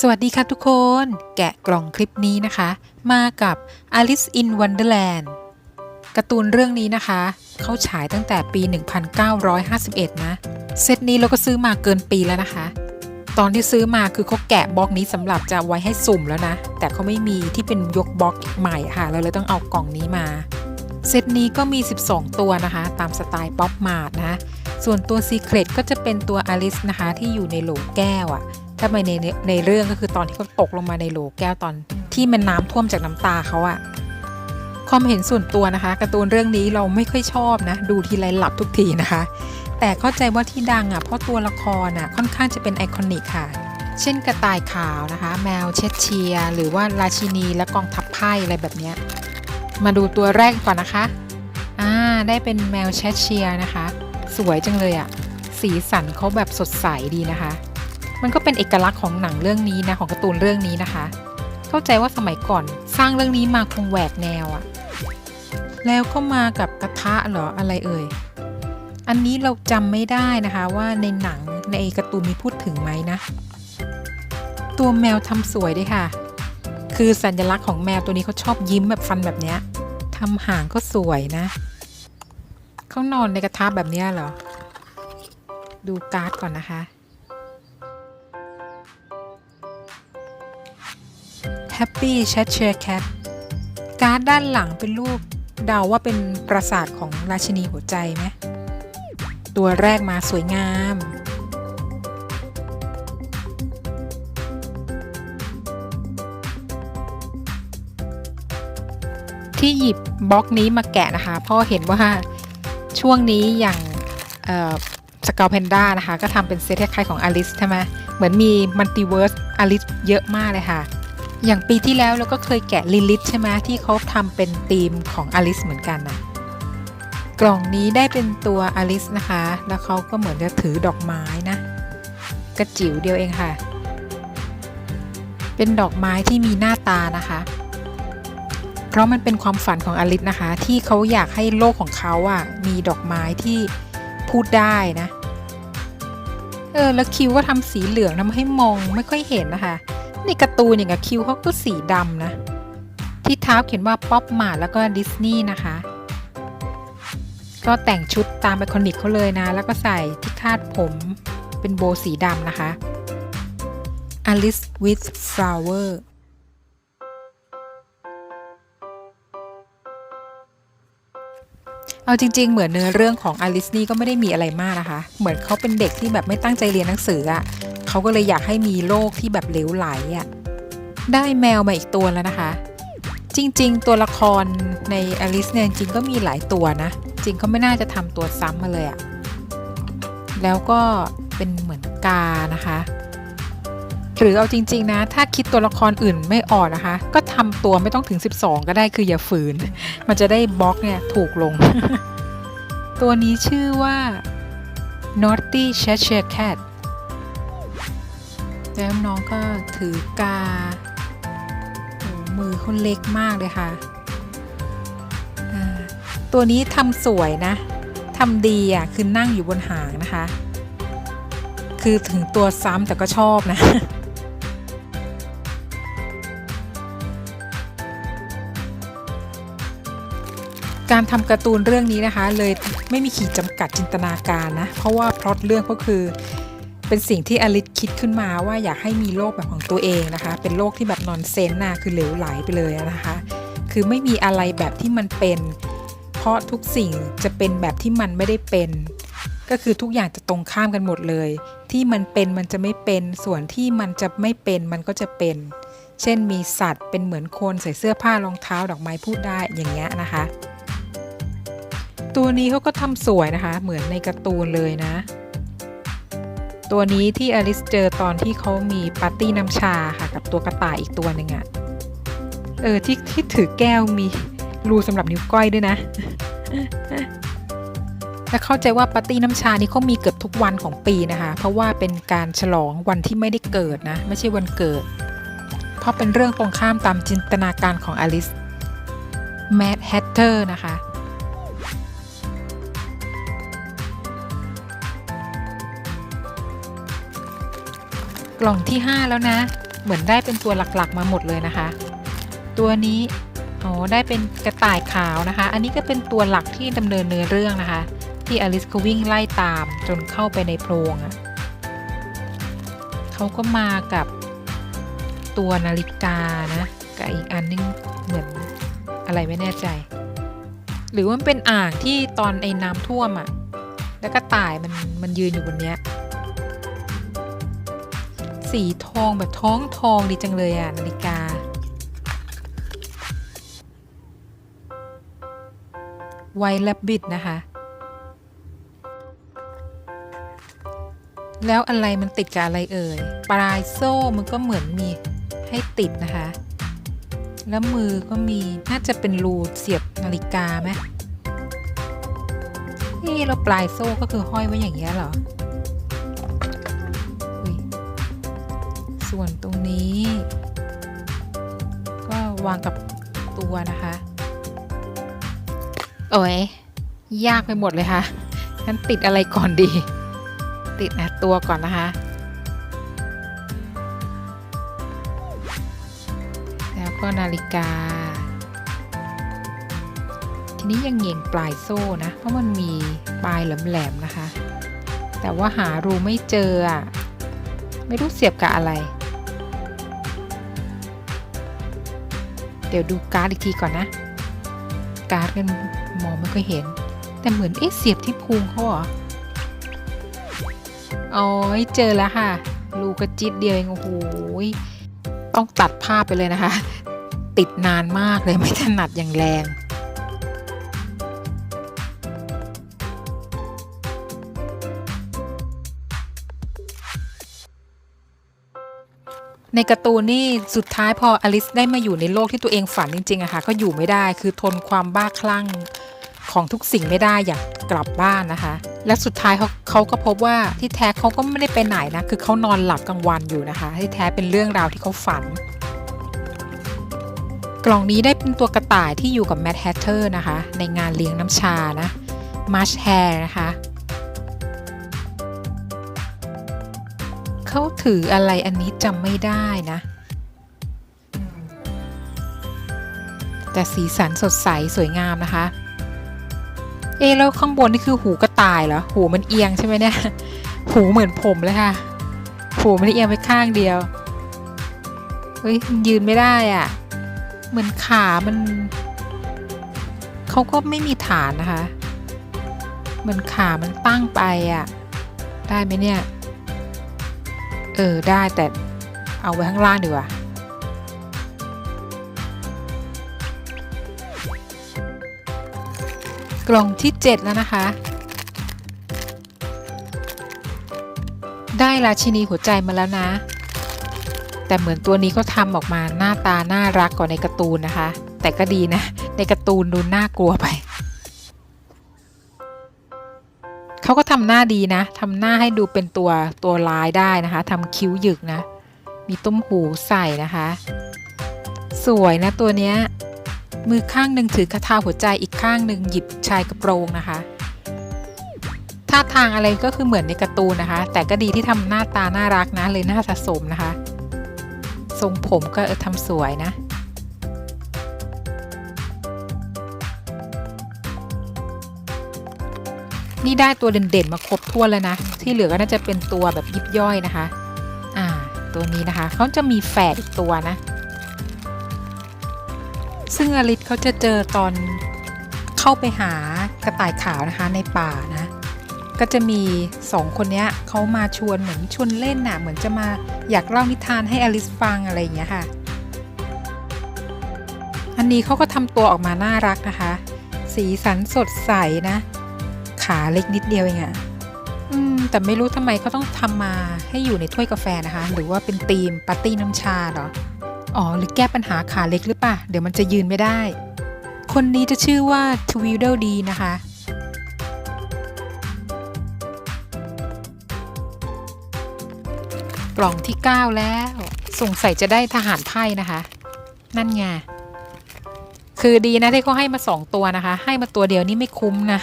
สวัสดีค่ะทุกคน แกะกล่องคลิปนี้นะคะ มากับ Alice in Wonderland การ์ตูนเรื่องนี้นะคะ เขาฉายตั้งแต่ปี 1951 นะ เซตนี้เราก็ซื้อมาเกินปีแล้วนะคะ ตอนที่ซื้อมาคือเขาแกะบล็อกนี้สำหรับจะไว้ให้สุ่มแล้วนะ แต่เขาไม่มีที่เป็นยกบล็อกใหม่ค่ะ เราเลยต้องเอากล่องนี้มา เซตนี้ก็มี 12 ตัวนะคะ ตามสไตล์ป๊อปมาร์ทนะ ส่วนตัว Secret ก็จะเป็นตัวอลิสนะคะที่อยู่ในโหลแก้วอะ ถ้าไปในในเรื่องก็คือตอนที่เขาตกลงมาในโหลแก้วตอนที่มันน้ำท่วมจากน้ำตาเขาอะความเห็นส่วนตัวนะคะการ์ตูนเรื่องนี้เราไม่ค่อยชอบนะ ดูทีไรหลับทุกทีนะคะ แต่เข้าใจว่าที่ดังอะเพราะตัวละครอะค่อนข้างจะเป็นไอคอนิกค่ะ เช่นกระต่ายขาวนะคะ แมวเชดเชีย หรือว่าราชินีและกองทัพไพ่อะไรแบบนี้ มาดูตัวแรกก่อนนะคะอ่าได้เป็นแมวเชดเชียนะคะ สวยจังเลยอะสีสันเขาแบบสดใสดีนะคะ มันก็เป็นเอกลักษณ์ของหนังเรื่องนี้นะของการ์ตูนเรื่องนี้นะคะ เข้าใจว่าสมัยก่อนสร้างเรื่องนี้มาคงแหวกแนวอะแล้วก็มากับกระทะเหรออะไรเอ่ย อันนี้เราจำไม่ได้นะคะว่าในหนังในการ์ตูนมีพูดถึงไหมนะ ตัวแมวทำสวยด้วยค่ะ คือสัญลักษณ์ของแมวตัวนี้เขาชอบยิ้มแบบฟันแบบเนี้ยทำหางก็สวยนะ เขานอนในกระทะแบบเนี้ยเหรอ ดูการ์ดก่อนนะคะ Happy c h a t c h e r Cat การ์ดด้านหลังเป็นรูปเดาว่าเป็นปราสาทของราชินีหัวใจไหมตัวแรกมาสวยงาม ที่หยิบบล็อกนี้มาแกะนะคะ เพราะเห็นว่าช่วงนี้อย่างสกาวแพนด้านะคะ ก็ทำเป็นเซตคล้ายๆของอลิสใช่ไหมเหมือนมีมัลติเวิร์สอลิสเยอะมากเลยค่ะ อย่างปีที่แล้วเราก็เคยแกะลิลิทใช่ไหมที่เขาทำเป็นธีมของอลิสเหมือนกันนะกล่องนี้ได้เป็นตัวอลิสนะคะ แล้วเขาก็เหมือนจะถือดอกไม้นะ กระจิ๋วเดียวเองค่ะ เป็นดอกไม้ที่มีหน้าตานะคะ เพราะมันเป็นความฝันของอลิสนะคะ ที่เขาอยากให้โลกของเขาอะ่ะมีดอกไม้ที่พูดได้นะ เออแล้วคิวก็ทำสีเหลืองทำให้มองไม่ค่อยเห็นนะคะ ในการ์ตูนอย่างกับคิวเขาก็สีดำนะ ที่เท้าเขียนว่าป๊อปมาแล้วก็ดิสนีย์นะคะ ก็แต่งชุดตามไอคอนิกเขาเลยนะ แล้วก็ใส่ที่คาดผมเป็นโบสีดำนะคะ Alice with flower เอาจริง ๆ เหมือนเนื้อเรื่องของอลิสนี่ก็ไม่ได้มีอะไรมากนะคะ เหมือนเขาเป็นเด็กที่แบบไม่ตั้งใจเรียนหนังสืออะ่ะ เขาก็เลยอยากให้มีโลกที่แบบเหลวไหลอะ่ะได้แมวมาอีกตัวแล้วนะคะ จริง ๆ ตัวละครในอลิสเนี่ยจริงก็มีหลายตัวนะ จริงเขาไม่น่าจะทำตัวซ้ำมาเลยอะ่ะแล้วก็เป็นเหมือนกานะคะหรือเอาจริง ๆ นะ ถ้าคิดตัวละครอื่นไม่ออกนะคะ ก็ทำตัวไม่ต้องถึง 12 ก็ได้คืออย่าฝืน มันจะได้บล็อกเนี่ยถูกลง ตัวนี้ชื่อว่า Naughty Cheshire Cat แล้วน้องก็ถือกาโอ้มือเขาเล็กมากเลยค่ะ ตัวนี้ทำสวยนะทำดีอะคือนั่งอยู่บนหางนะคะ คือถึงตัวซ้ำแต่ก็ชอบนะการทำการ์ตูนเรื่องนี้นะคะ เลยไม่มีขีดจำกัดจินตนาการนะ เพราะว่าพล็อตเรื่องก็คือ เป็นสิ่งที่อลิสคิดขึ้นมาว่าอยากให้มีโลกแบบของตัวเองนะคะ เป็นโลกที่แบบนอนเซนน่ะคือเหลวไหลไปเลยนะคะ คือไม่มีอะไรแบบที่มันเป็น เพราะทุกสิ่งจะเป็นแบบที่มันไม่ได้เป็น ก็คือทุกอย่างจะตรงข้ามกันหมดเลย ที่มันเป็นมันจะไม่เป็นส่วนที่มันจะไม่เป็นมันก็จะเป็น เช่นมีสัตว์เป็นเหมือนคนใส่เสื้อผ้ารองเท้าดอกไม้พูดได้อย่างเงี้ยนะคะ ตัวนี้เขาก็ทำสวยนะคะ เหมือนในการ์ตูนเลยนะ ตัวนี้ที่อลิสเจอตอนที่เขามีปาร์ตี้น้ำชาค่ะกับตัวกระต่ายอีกตัวหนึ่งอะเออที่ที่ถือแก้วมีรูสำหรับนิ้วก้อยด้วยนะ และเข้าใจว่าปาร์ตี้น้ำชานี่เขามีเกือบทุกวันของปีนะคะ เพราะว่าเป็นการฉลองวันที่ไม่ได้เกิดนะ ไม่ใช่วันเกิด เพราะเป็นเรื่องตรงข้ามตามจินตนาการของอลิสแมดแฮตเตอร์นะคะ กล่องที่ 5 แล้วนะ เหมือนได้เป็นตัวหลักๆมาหมดเลยนะคะ ตัวนี้อ๋อได้เป็นกระต่ายขาวนะคะ อันนี้ก็เป็นตัวหลักที่ดำเนินเนื้อเรื่องนะคะ ที่อลิสเขาวิ่งไล่ตามจนเข้าไปในโพรงอะ่ะเขาก็มากับตัวนาฬิกานะกับอีกอันนึงเหมือนอะไรไม่แน่ใจ หรือว่ามันเป็นอ่างที่ตอนไอ้น้ำท่วมอะ่ะแล้วก็ต่ายมันมันยืนอยู่บนเนี้ย สีทองแบบท้องทองดีจังเลยอะนาฬิกา ไวแลบบิดนะคะ แล้วอะไรมันติดกับอะไรเอ่ย ปลายโซ่มันก็เหมือนมีให้ติดนะคะ แล้วมือก็มีน่าจะเป็นรูเสียบนาฬิกาไหมนี่แล้วปลายโซ่ก็คือห้อยไว้อย่างเงี้ยเหรอ วางกับตัวนะคะ โอ้ยยากไปหมดเลยค่ะงั้นติดอะไรก่อนดี ติดนะตัวก่อนนะคะแล้วก็นาฬิกา ทีนี้ยังเหงี่ยงปลายโซ่นะ เพราะมันมีปลายแหลมๆนะคะ แต่ว่าหารูไม่เจออะไม่รู้เสียบกับอะไร เดี๋ยวดูการ์ดอีกทีก่อนนะ การ์ดกันมองไม่ค่อยเห็น แต่เหมือนเอ๊ะเสียบที่พุงเขาเหรออ๋อเจอแล้วค่ะ ลูกระจิตเดียวเองโอ้โหต้องตัดภาพไปเลยนะคะ ติดนานมากเลยไม่ถนัดอย่างแรง ในการ์ตูนนี่สุดท้ายพออลิสได้มาอยู่ในโลกที่ตัวเองฝันจริงๆอะค่ะก็อยู่ไม่ได้คือทนความบ้าคลั่งของทุกสิ่งไม่ได้อยากกลับบ้านนะคะ และสุดท้ายเขาเขาก็พบว่าที่แท้เขาก็ไม่ได้ไปไหนนะคือเขานอนหลับกลางวันอยู่นะคะ ที่แท้เป็นเรื่องราวที่เขาฝัน กล่องนี้ได้เป็นตัวกระต่ายที่อยู่กับแมทแฮตเตอร์นะคะ ในงานเลี้ยงน้ำชานะมาร์ชแฮร์นะคะ เขาถืออะไรอันนี้จำไม่ได้นะ แต่สีสันสดใสสวยงามนะคะ เอแล้วข้างบนนี่คือหูกระต่ายเหรอ หูมันเอียงใช่ไหมเนี่ย หูเหมือนผมเลยค่ะ หูมันเอียงไปข้างเดียว เฮ้ยมันยืนไม่ได้อะ่ะ เหมือนขามัน เขาก็ไม่มีฐานนะคะ เหมือนขามันตั้งไปอะ่ะ ได้ไหมเนี่ย เออ ได้แต่เอาไว้ข้างล่างดีกว่า กล่องที่ 7 แล้วนะคะ ได้ราชินีหัวใจมาแล้วนะ แต่เหมือนตัวนี้ก็ทำออกมาหน้าตาน่ารักกว่าในการ์ตูนนะคะ แต่ก็ดีนะ ในการ์ตูนดูน่ากลัวไป เขาก็ทำหน้าดีนะทำหน้าให้ดูเป็นตัวตัวร้ายได้นะคะทำคิ้วหยึกนะ มีตุ้มหูใส่นะคะ สวยนะตัวเนี้ยมือข้างหนึ่งถือกระทาหัวใจอีกข้างหนึ่งหยิบชายกระโปรงนะคะท่าทางอะไรก็คือเหมือนในการ์ตูนนะคะ แต่ก็ดีที่ทำหน้าตาน่ารักนะเลยน่าสะสมนะคะ ทรงผมก็ทำสวยนะ นี่ได้ตัวเด่นๆมาครบถ้วแล้วนะ ที่เหลือก็น่าจะเป็นตัวแบบยิบย่อยนะคะ อ่า ตัวนี้นะคะเขาจะมีแฝดอีกตัวนะ ซึ่งอลิสเขาจะเจอตอนเข้าไปหากระต่ายขาวนะคะในป่านะ ก็จะมีสองคนเนี้ยเขามาชวนเหมือนชวนเล่นน่ะ เหมือนจะมาอยากเล่านิทานให้อลิสฟังอะไรอย่างเงี้ยค่ะอันนี้เขาก็ทำตัวออกมาน่ารักนะคะ สีสันสดใสนะ ขาเล็กนิดเดียวเองอะอืมแต่ไม่รู้ทำไมเขาต้องทำมาให้อยู่ในถ้วยกาแฟนะคะ หรือว่าเป็นธีมปาร์ตี้น้ำชาหรอ อ๋อ หรือแก้ปัญหาขาเล็กหรือปล่าเดี๋ยวมันจะยืนไม่ได้ คนนี้จะชื่อว่าทวิลเดลดีนะคะกล่องที่ 9 แล้วสงสัยจะได้ทหารไพ่นะคะ นั่นไง คือดีนะที่เขาให้มา 2 ตัวนะคะ ให้มาตัวเดียวนี่ไม่คุ้มนะ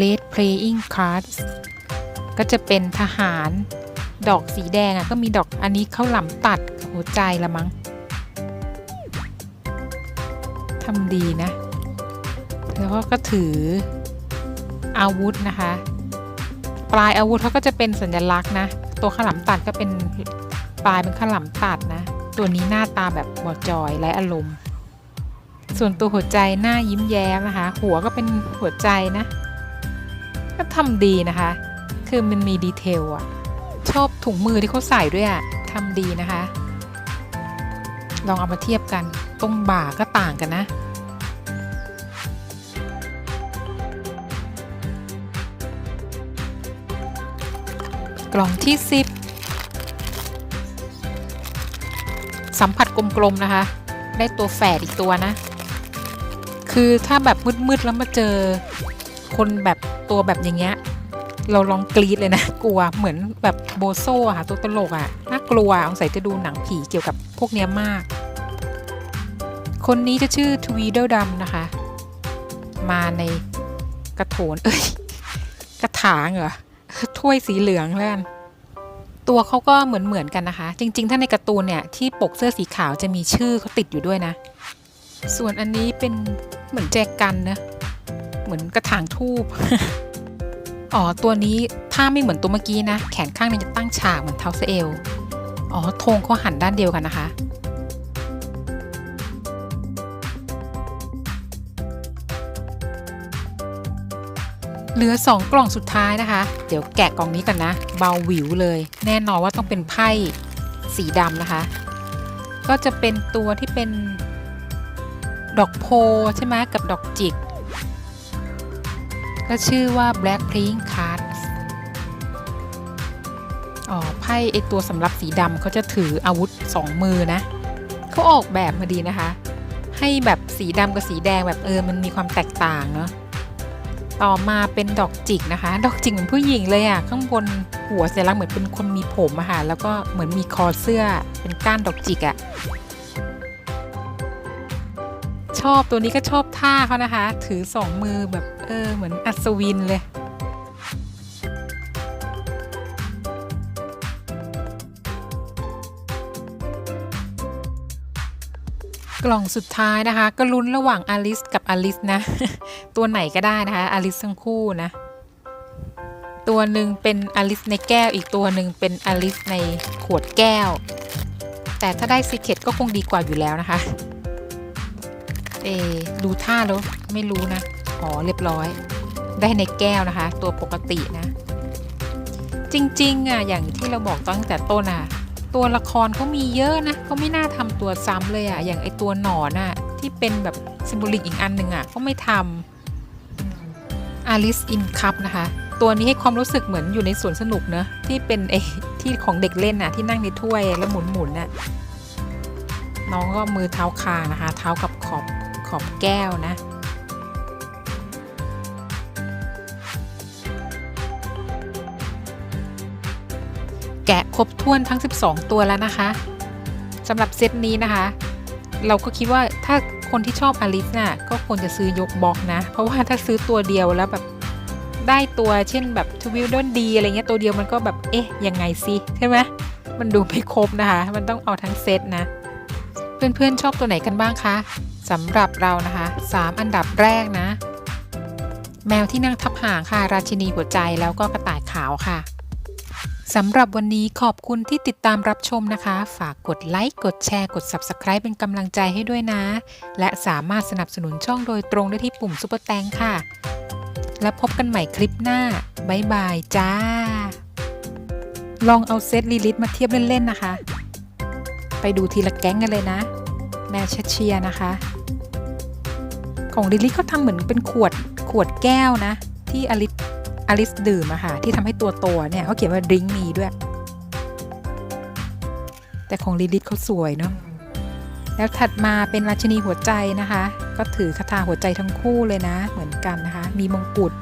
Late Playing Cards ก็จะเป็นทหาร ดอกสีแดงอะก็มีดอกอันนี้ข้าวหลามตัดหัวใจละมั้งทำดีนะ แล้วก็ถืออาวุธนะคะ ปลายอาวุธเขาก็จะเป็นสัญลักษณ์นะ ตัวข้าวหลามตัดก็เป็นปลายเป็นข้าวหลามตัดนะ ตัวนี้หน้าตาแบบบอจอยและอารมณ์ส่วนตัวหัวใจหน้ายิ้มแย้มนะคะ หัวก็เป็นหัวใจนะ ก็ทำดีนะคะ คือมันมีดีเทลอะชอบถุงมือที่เขาใส่ด้วยอะทำดีนะคะ ลองเอามาเทียบกัน ตรงบ่าก็ต่างกันนะกล่องที่ 10 สัมผัสกลมๆนะคะ ได้ตัวแฝดอีกตัวนะ คือถ้าแบบมืดๆแล้วมาเจอ คนแบบตัวแบบอย่างเงี้ยเราลองกรีดเลยนะ กลัวเหมือนแบบโบโซ่อะค่ะตัวตลกอะน่ากลัวสงสัยจะดูหนังผีเกี่ยวกับพวกเนี้ยมาก คนนี้จะชื่อทวีเดลดัมนะคะ มาในกระโถนเอ้ยกระถางเหรอถ้วยสีเหลืองแล้วกันตัวเขาก็เหมือนเหมือนกันนะคะ จริง ๆ ถ้าในการ์ตูนเนี่ยที่ปกเสื้อสีขาวจะมีชื่อเขาติดอยู่ด้วยนะ ส่วนอันนี้เป็นเหมือนแจกันนะ เหมือนกระถางทูบอ๋อ ตัวนี้ถ้าไม่เหมือนตัวเมื่อกี้นะ แขนข้างนึงจะตั้งฉากเหมือนเท้าเซเอลอ๋อธงเขาหันด้านเดียวกันนะคะ เหลือ 2 กล่องสุดท้ายนะคะ เดี๋ยวแกะกล่องนี้กันนะ เบาหวิวเลย แน่นอนว่าต้องเป็นไพ่สีดำนะคะ ก็จะเป็นตัวที่เป็นดอกโพใช่ไหมกับดอกจิก ก็ชื่อว่า Black Pink Cards อ๋อไพ่ไอตัวสำหรับสีดำเขาจะถืออาวุธสองมือนะเขาออกแบบมาดีนะคะ ให้แบบสีดำกับสีแดงแบบเออมันมีความแตกต่างเนาะต่อมาเป็นดอกจิกนะคะ ดอกจิกเหมือนผู้หญิงเลยอะ่ะข้างบนหัวเสลักษณ์เหมือนเป็นคนมีผมอะค่ะแล้วก็เหมือนมีคอเสื้อเป็นก้านดอกจิกอะ่ะ ชอบตัวนี้ก็ชอบท่าเขานะคะ ถือสองมือแบบเออเหมือนอัศวินเลยกล่องสุดท้ายนะคะ ก็ลุ้นระหว่างอลิสกับอลิสนะ ตัวไหนก็ได้นะคะอลิสทั้งคู่นะ ตัวหนึ่งเป็นอลิสในแก้วอีกตัวหนึ่งเป็นอลิสในขวดแก้ว แต่ถ้าได้ซีเคตก็คงดีกว่าอยู่แล้วนะคะ เอดูท่าแล้วไม่รู้นะอ๋อเรียบร้อย ได้ในแก้วนะคะ ตัวปกตินะ จริงๆอะอย่างที่เราบอกตั้งแต่ต้นอะ ตัวละครเขามีเยอะนะเขาไม่น่าทำตัวซ้ำเลยอะอย่างไอตัวหนอนอะที่เป็นแบบซิมโบลิกอีกอันหนึ่งอะเขาไม่ทำ Alice in Cup นะคะ ตัวนี้ให้ความรู้สึกเหมือนอยู่ในสวนสนุกเนอะที่เป็นไอที่ของเด็กเล่นอะที่นั่งในถ้วยแล้วหมุนๆน่ะน้องก็มือเท้าคางนะคะ เท้ากับขอบ ขอบแก้วนะ แกะครบถ้วนทั้ง 12 ตัวแล้วนะคะสำหรับเซตนี้นะคะ เราก็คิดว่าถ้าคนที่ชอบอลิสน่ะก็ควรจะซื้อยกบ็อกนะ เพราะว่าถ้าซื้อตัวเดียวแล้วแบบได้ตัวเช่นแบบทวิลดอนดีอะไรเงี้ยตัวเดียวมันก็แบบเอ๊ะยังไงสิใช่ไหมมันดูไม่ครบนะคะ มันต้องเอาทั้งเซตนะ เพื่อนๆชอบตัวไหนกันบ้างคะ สำหรับเรานะคะ 3 อันดับแรกนะ แมวที่นั่งทับหางค่ะ ราชินีหัวใจแล้วก็กระต่ายขาวค่ะสำหรับวันนี้ขอบคุณที่ติดตามรับชมนะคะ ฝากกดไลค์ กดแชร์ กด Subscribe เป็นกำลังใจให้ด้วยนะ และสามารถสนับสนุนช่องโดยตรงได้ที่ปุ่มซุปเปอร์แตงค่ะ แล้วพบกันใหม่คลิปหน้า บ๊ายบายจ้า ลองเอาเซตลีลิทมาเทียบเล่น ๆ นะคะ ไปดูทีละแก๊งกันเลยนะ แมวเชเชียนะคะ ของลิลิเขาทำเหมือนเป็นขวดขวดแก้วนะ ที่อลิสอลิสดื่มอะค่ะที่ทำให้ตัวโตเนี่ยเขาเขียนว่าดริงมีด้วย แต่ของลิลิเขาสวยเนาะแล้วถัดมาเป็นราชินีหัวใจนะคะ ก็ถือคาถาหัวใจทั้งคู่เลยนะ เหมือนกันนะคะ มีมงกุฎ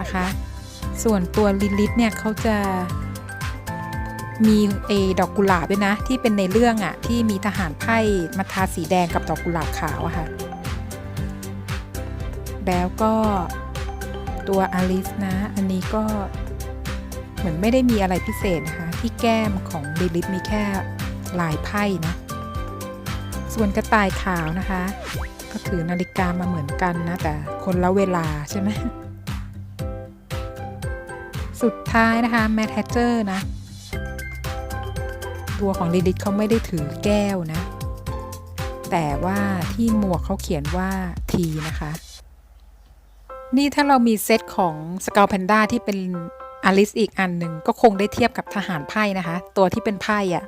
นะคะ ส่วนตัวลิลิทเนี่ยเขาจะมีเอดอกกุหลาบด้วยนะ ที่เป็นในเรื่องอะที่มีทหารไพ่มาทาสีแดงกับดอกกุหลาบขาวอะค่ะ แล้วก็ตัวอลิสนะ อันนี้ก็เหมือนไม่ได้มีอะไรพิเศษนะคะ ที่แก้มของลิลิตมีแค่ลายไพ่นะ ส่วนกระต่ายขาวนะคะ ก็ถือนาฬิกามาเหมือนกันนะ แต่คนละเวลาใช่ไหมสุดท้ายนะคะแมทแฮเจอร์นะ ตัวของลิลิตเขาไม่ได้ถือแก้วนะ แต่ว่าที่หมวกเขาเขียนว่าทีนะคะ นี่ถ้าเรามีเซตของสกาวแพนด้าที่เป็นอลิสอีกอันหนึ่งก็คงได้เทียบกับทหารไพ่นะคะ ตัวที่เป็นไพ่อะ